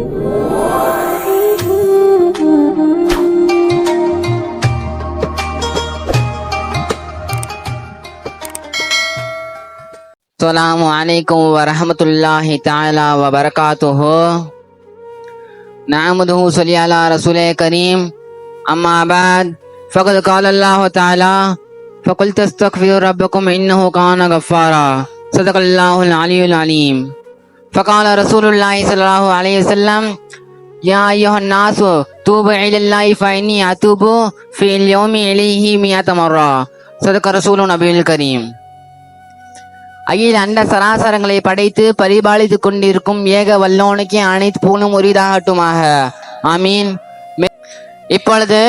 السلام علیکم ورحمۃ اللہ تعالی وبرکاتہ۔ نعمدہ صلی اللہ رسول کریم۔ اما بعد، فقد قال اللہ تعالی، فقلت استغفر ربکم انہو کان غفارا۔ صدق اللہ العلی العلیم۔ فقال رسول الله صلى الله عليه وسلم يا أيها الناس توبوا إلى الله فإني أتوب في اليوم إليه مئة مرة صدق رسول نبي الكريم அகில அண்ட சராசரங்களை படைத்து பரிபாலித்துக் கொண்டிருக்கும் ஏக வல்லோனுக்கே அனைத்து பூணும் உரிதாகட்டுமாக ஆமீன் மே- இப்பொழுது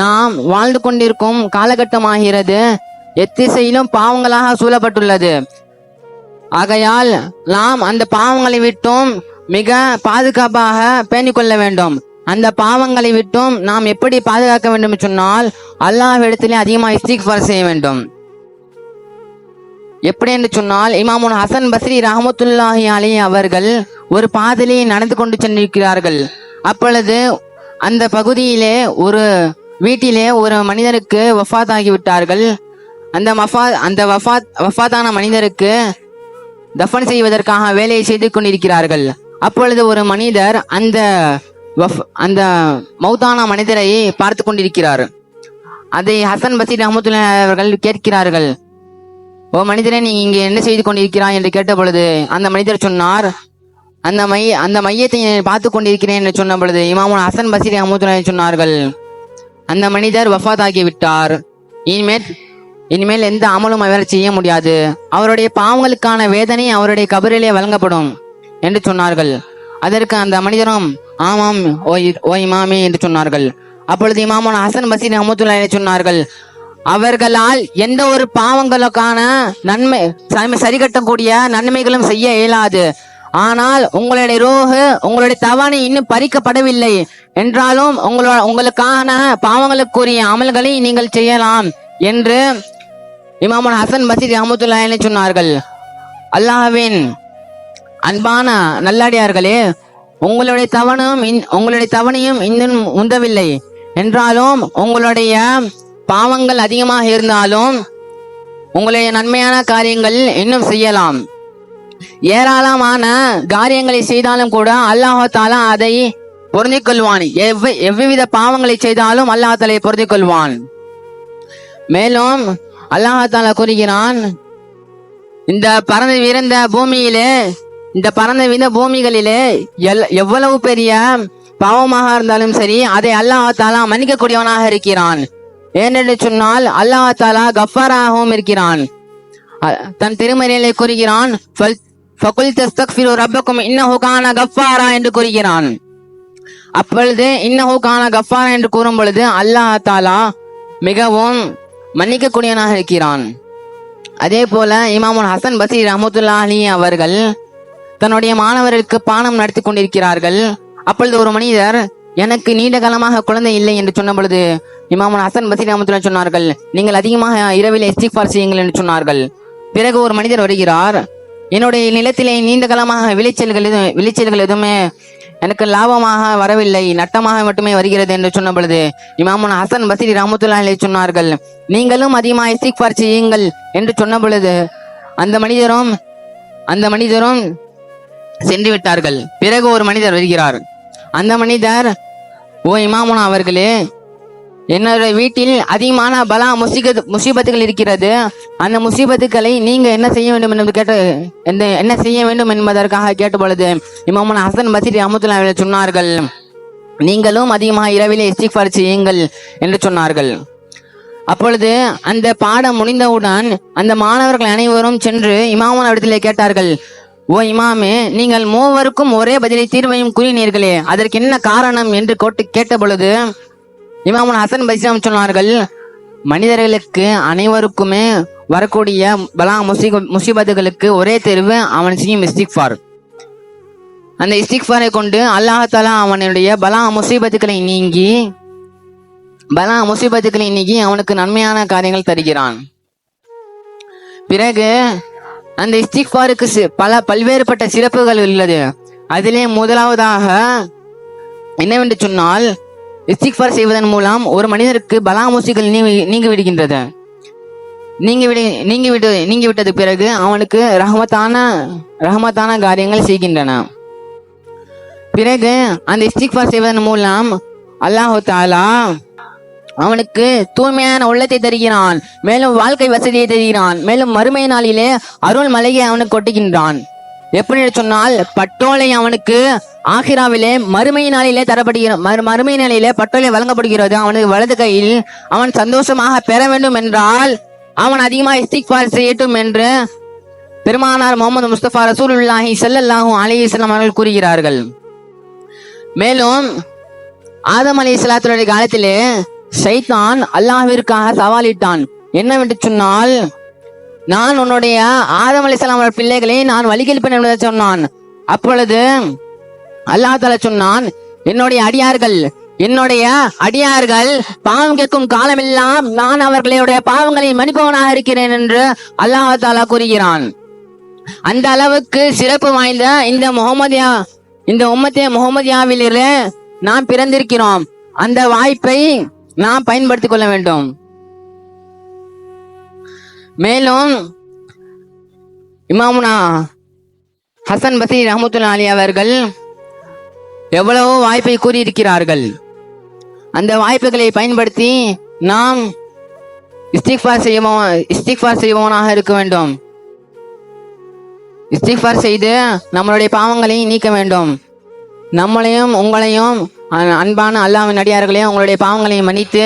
நாம் வாழ்ந்து கொண்டிருக்கும் காலகட்டமாகிறது எத்திசையிலும் பாவங்களாக சூழப்பட்டுள்ளது ஆகையால் நாம் அந்த பாவங்களை விட்டும் மிக பாதுகாப்பாக பேணிக் கொள்ள வேண்டும். அந்த பாவங்களை விட்டும் நாம் எப்படி பாதுகாக்க வேண்டும் சொன்னால் அல்லாஹ் இடத்திலே அதிகமாக இஸ்திக்ஃபார் செய்ய வேண்டும். எப்படி என்று சொன்னால் இமாமுன் ஹசன் பஸ்ரி ரஹமத்துல்லாஹி அலி அவர்கள் ஒரு பாதையிலே நடந்து கொண்டு சென்றிருக்கிறார்கள். அப்பொழுது அந்த பகுதியிலே ஒரு வீட்டிலே ஒரு மனிதருக்கு வஃபாத் ஆகிவிட்டார்கள் அந்த மஃபா அந்த வஃபாத் வஃபாத்தான மனிதருக்கு தஃபன் செய்வதற்காக வேலையை செய்து கொண்டிருக்கிறார்கள். அப்பொழுது ஒரு மனிதர் அந்த வஃப் அந்த மௌத்தான மனிதரை பார்த்து கொண்டிருக்கிறார். அதை ஹசன் பசீர் அஹமதுல்லா அவர்கள் கேட்கிறார்கள். ஓ மனிதரே நீ இங்கே என்ன செய்து கொண்டிருக்கிறாய் என்று கேட்ட பொழுது அந்த மனிதர் சொன்னார் அந்த மை அந்த மையத்தை பார்த்து கொண்டிருக்கிறேன் என்று சொன்ன பொழுது இமாமுன் ஹசன் பசீர் அஹமதுல்லா சொன்னார்கள் அந்த மனிதர் வஃபாத் ஆகிவிட்டார். இனிமேல் இனிமேல் எந்த அமலும் அவர் செய்ய முடியாது. அவருடைய பாவங்களுக்கான வேதனை அவருடைய கபரிலே வழங்கப்படும் என்று சொன்னார்கள். அதற்கு அந்த மனிதரும் ஆமாம் ஓய் இ- ஓ இமாமே என்று சொன்னார்கள். அப்பொழுது இமாமன் ஹசன் பசீர் என்று சொன்னார்கள் அவர்களால் எந்த ஒரு பாவங்களுக்கான நன்மை சரி- சரிகட்டக்கூடிய நன்மைகளும் செய்ய இயலாது. ஆனால் உங்களுடைய ரோகு உங்களுடைய தவணை இன்னும் பறிக்கப்படவில்லை. என்றாலும் உங்களோட உங்களுக்கான பாவங்களுக்குரிய அமல்களை நீங்கள் செய்யலாம் என்று இமாமன் ஹசன் பசீர் அஹமதுல்லாஹி சொன்னார்கள் அல்லாஹ்வின் அன்பான நல்லடியார்களே உங்களுடைய தவணும் இன்- உங்களுடைய தவணையும் இன்னும் உந்தவில்லை. என்றாலும் உங்களுடைய பாவங்கள் அதிகமாக இருந்தாலும் உங்களுடைய நன்மையான காரியங்கள் இன்னும் செய்யலாம். ஏராளமான காரியங்களை செய்தாலும் கூட அல்லாஹாலா அதை பொருந்திக் கொள்வான் எவ்வ எவ்வித பாவங்களை செய்தாலும் அல்லாஹாலை பொருந்திக் கொள்வான் மேலும் அல்லாஹால கூறுகிறான் இந்த பறந்து விரிந்த பூமியிலே இந்த பறந்து விருந்த பூமிகளிலே எல்- எவ்வளவு பெரிய பாவமாக இருந்தாலும் சரி அதை அல்லாஹாலா மன்னிக்கக்கூடியவனாக இருக்கிறான். ஏனென்று சொன்னால் அல்லாஹாலா கஃபாராகவும் இருக்கிறான். தன் திருமறையிலே கூறுகிறான் ரப்பக்கும் என்று கூறுகிறான். அப்பொழுது இன்னஹு கான கஃபாரா என்று கூறும் பொழுது அல்லாஹாலா மிகவும் மன்னிக்கக்கூடியவனாக இருக்கிறான். அதே போல இமாமுல் ஹசன் பசீர் ரஹமத்துல்லா அலி அவர்கள் தன்னுடைய மாணவர்களுக்கு பானம் நடத்தி கொண்டிருக்கிறார்கள். அப்பொழுது ஒரு மனிதர் எனக்கு நீண்ட காலமாக குழந்தை இல்லை என்று சொன்ன பொழுது இமாமுல் ஹசன் பசீர் ரஹமத்துல்லா சொன்னார்கள் நீங்கள் அதிகமாக இரவில் இஸ்திக்பார் செய்யுங்கள் என்று சொன்னார்கள். பிறகு ஒரு மனிதர் வருகிறார் என்னுடைய நிலத்திலே நீண்ட காலமாக விளைச்சல்கள் எதுவும் விளைச்சல்கள் எதுவுமே எனக்கு லாபமாக வரவில்லை நட்டமாக மட்டுமே வருகிறது என்று சொன்ன பொழுது இமாமுன் ஹசன் பசிரி ராமத்துல்லா சொன்னார்கள். நீங்களும் அதிகமாக இஸ்திக்பார் செய்யுங்கள் என்று சொன்ன பொழுது அந்த மனிதரும் அந்த மனிதரும் சென்று விட்டார்கள். பிறகு ஒரு மனிதர் வருகிறார். அந்த மனிதர் ஓ இமாமுனா அவர்களே என்னுடைய வீட்டில் அதிகமான பலா முசிகத் முசீபத்துகள் இருக்கிறது. அந்த முசீபத்துக்களை நீங்க என்ன செய்ய வேண்டும் என்று கேட்ட எந்த என்ன செய்ய வேண்டும் என்பதற்காக கேட்டபொழுது இமாமுன் ஹசன் பசீர் அஹமத்துல்லா சொன்னார்கள் நீங்களும் அதிகமாக இரவிலே இஸ்திக்பார் செய்யுங்கள் என்று சொன்னார்கள். அப்பொழுது அந்த பாடம் முடிந்தவுடன் அந்த மாணவர்கள் அனைவரும் சென்று இமாமன் இடத்திலே கேட்டார்கள் ஓ இமாமே நீங்கள் மூவருக்கும் ஒரே பதிலை தீர்வையும் கூறினீர்களே அதற்கு என்ன காரணம்? என்று கேட்ட பொழுது இமாமுன் ஹசன் பைஸ்லாம் சொன்னார்கள் மனிதர்களுக்கு அனைவருக்குமே வரக்கூடிய பலா முசி முசீபத்துகளுக்கு ஒரே தெருவு அவன் செய்யும் இஸ்திக்ஃபார். அந்த இஸ்திக்ஃபாரை கொண்டு அல்லாஹாலா அவனுடைய பலா முசீபத்துக்களை நீங்கி பலா முசீபத்துக்களை நீங்கி அவனுக்கு நன்மையான காரியங்கள் தருகிறான். பிறகு அந்த இஸ்திக்ஃபாருக்கு சி- பல பல்வேறுபட்ட சிறப்புகள் உள்ளது. அதிலே முதலாவதாக என்னவென்று சொன்னால் இஸ்திக்ஃபார் செய்வதன் மூலம் ஒரு மனிதருக்கு பலாமூசிகள் நீங்கி நீங்கி விடுகின்றது நீங்கி விடு நீங்கி விட்டு நீங்கி விட்டது பிறகு அவனுக்கு ரஹமத்தான ரஹமத்தான காரியங்கள் செய்கின்றன. பிறகு அந்த இஸ்திக்ஃபார் செய்வதன் மூலம் அல்லாஹு தாலா அவனுக்கு தூய்மையான உள்ளத்தை தருகிறான் மேலும் வாழ்க்கை வசதியை தருகிறான் மேலும் மறுமை நாளிலே அருள் மலையை அவனுக்கு கொட்டுகின்றான் எப்படி சொன்னால் பட்டோலை அவனுக்கு ஆகிராவிலே மறுமை நாளிலே தரப்படுகிற மறு- மறுமை நாளிலே பட்டோலை வழங்கப்படுகிறது. அவனுக்கு வலது கையில் அவன் சந்தோஷமாக பெற வேண்டும் என்றால் அவன் அதிகமாக இஸ்திக்பார் செய்யட்டும் என்று பெருமானார் முகமது முஸ்தபா ரசூலுல்லாஹி செல்லல்லாஹும் அலி இஸ்லாம் அவர்கள் கூறுகிறார்கள். மேலும் ஆதம் அலி இஸ்லாத்துடைய காலத்திலே சைத்தான் அல்லாஹிற்காக சவாலிட்டான் என்னவென்று சொன்னால் நான் உன்னுடைய ஆதம் பிள்ளைகளை நான் வழிகெழுப்பேன் என்பதை சொன்னான். அப்பொழுது அல்லாஹ் தஆலா சொன்னான் என்னுடைய அடியார்கள் என்னுடைய அடியார்கள் பாவம் கேட்கும் காலமெல்லாம் நான் அவர்களுடைய பாவங்களை மன்னிப்பவனாக இருக்கிறேன் என்று அல்லாஹ் தாலா கூறுகிறான். அந்த அளவுக்கு சிறப்பு வாய்ந்த இந்த முகமதியா இந்த உம்மத்திய முகமதியாவிலிருந்து நாம் பிறந்திருக்கிறோம். அந்த வாய்ப்பை நாம் பயன்படுத்திக் கொள்ள வேண்டும். மேலும் இமாமுனா ஹசன் பசீர் ரஹமத்துல்லா அலி அவர்கள் எவ்வளவோ வாய்ப்பை கூறியிருக்கிறார்கள். அந்த வாய்ப்புகளை பயன்படுத்தி நாம் இஸ்திக்பார் செய்வோம் இஸ்திக்பார் செய்வோனாக இருக்க வேண்டும். இஸ்திக்பார் செய்து நம்மளுடைய பாவங்களை நீக்க வேண்டும். நம்மளையும் உங்களையும் அன்பான அல்லாஹ்வின் அடியார்களையும் உங்களுடைய பாவங்களையும் மன்னித்து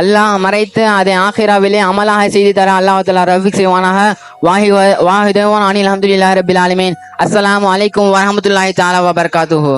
அல்லாஹ் மறைத்து அதை ஆஹிராவிலே அமலாக செய்து தர அல்லாஹ்லா ரஃபிக் செய்வானாக. வாஹி வாஹிதேவான் அனில் அஹமதுல்லா ரபில் ஆலமீன். அஸ்லாம் அலைக்கும் வரமத்துல்லாஹி தாலா வபரகாத்துஹு.